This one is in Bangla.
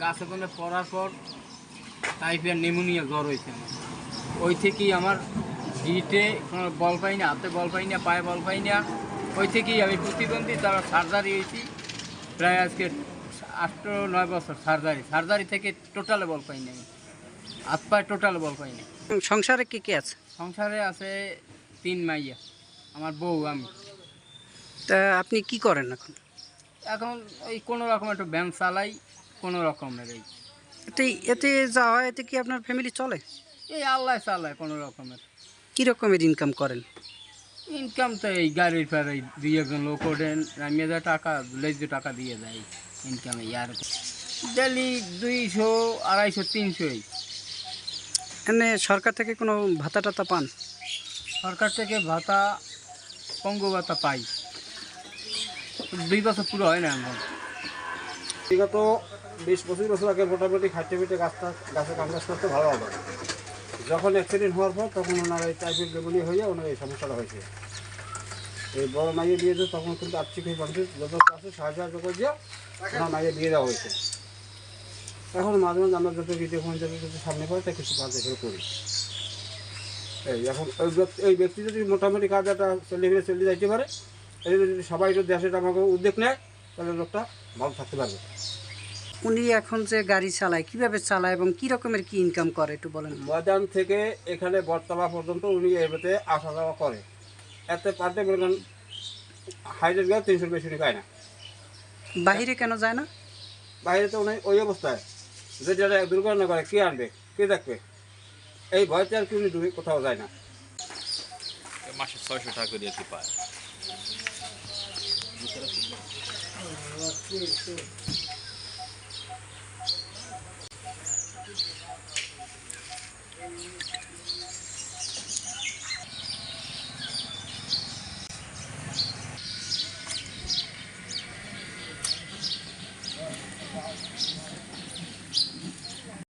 গাছে কোনে পড়ার পর টাইফয়েড নিউমোনিয়া জ্বর হয়েছে আমার। ওই থেকেই আমার গিটে কোনো বল পাই না হাতে বল পাই না পায়ে বল পাই না। ওই থেকেই আমি প্রতিবন্ধী তারা সার্জারি হয়েছি। প্রায় আজকে আট নয় বছর সার্জারি। সার্জারি থেকে টোটালে বল পাই না আমি। হাত পায়ে টোটালে বল পাই না। সংসারে কি কি আছে? সংসারে আছে তিন মাইয়া আমার বউ আমি। তা আপনি কি করেন এখন? এখন ওই কোনো রকম একটু ব্যায়াম চালাই কোনো রকমের এই। এতে এতে যা হয় এতে কি আপনার ফ্যামিলি চলে? এই আল্লাহ চালায় কোনো রকমের। কি রকমের ইনকাম করেন? ইনকাম তো এই গাড়ির ফেরাই দুই একজন লোক ওঠেন নামিয়ে দেয় টাকা লেজু টাকা দিয়ে দেয় ইনকামে আর। ডেলি দুইশো আড়াইশো তিনশো এই। এনে সরকার থেকে কোনো ভাতা টাতা পান? সরকার থেকে ভাতা পঙ্গু ভাতা পাই। দুই বছর পুরো হয় না এখন। বিগত বিশ পঁচিশ বছর আগে মোটামুটি খাইতে পিটে গাছটা গাছে কাম কাজ করতে ভালো হবে যখন অ্যাক্সিডেন্ট হওয়ার পর তখন ওনার এই টাইফয়েড লেবুলি হয়ে ওনার এই সমস্যাটা হয়েছে। এই বড় মাইয়ে দিয়ে দিয়েছে তখন কিন্তু আর্থিক হয়ে মানুষের যত আছে সাহায্য করে ওনার মাইয়ে দিয়ে দেওয়া হয়েছে। এখন মাঝে মাঝে আমরা যত ভিডিও ফোন যাতে যদি সামনে পাই তাই কিছু কাজ এখানে করি। এই এখন ওই ব্যক্তি ওই ব্যক্তি যদি মোটামুটি কাজ একটা চলে ফিরে চলে যাইতে পারে, এই যদি সবাই যদি দেশের আমাকে উদ্যোগ নেয়, তাহলে লোকটা ভালো থাকতে পারবে। উনি এখন যে গাড়ি চালায় কীভাবে চালায় এবং কি রকমের কি ইনকাম করে একটু বলেন ময়দান থেকে এখানে বটতলা পর্যন্ত উনি এবারে আসা যাওয়া করে। এতে পার ডে মনে করেন হাইড্রেড গেলে তিনশোর বেশি উনি পায় না। বাইরে কেন যায় না? বাইরে তো উনি ওই অবস্থায়। যে যারা দুর্ঘটনা করে কে আনবে কে দেখবে? এই ভয়তে আর কি উনি দূরে কোথাও যায় না। মাসে ছয়শো টাকা করে কি পায়। Thank you.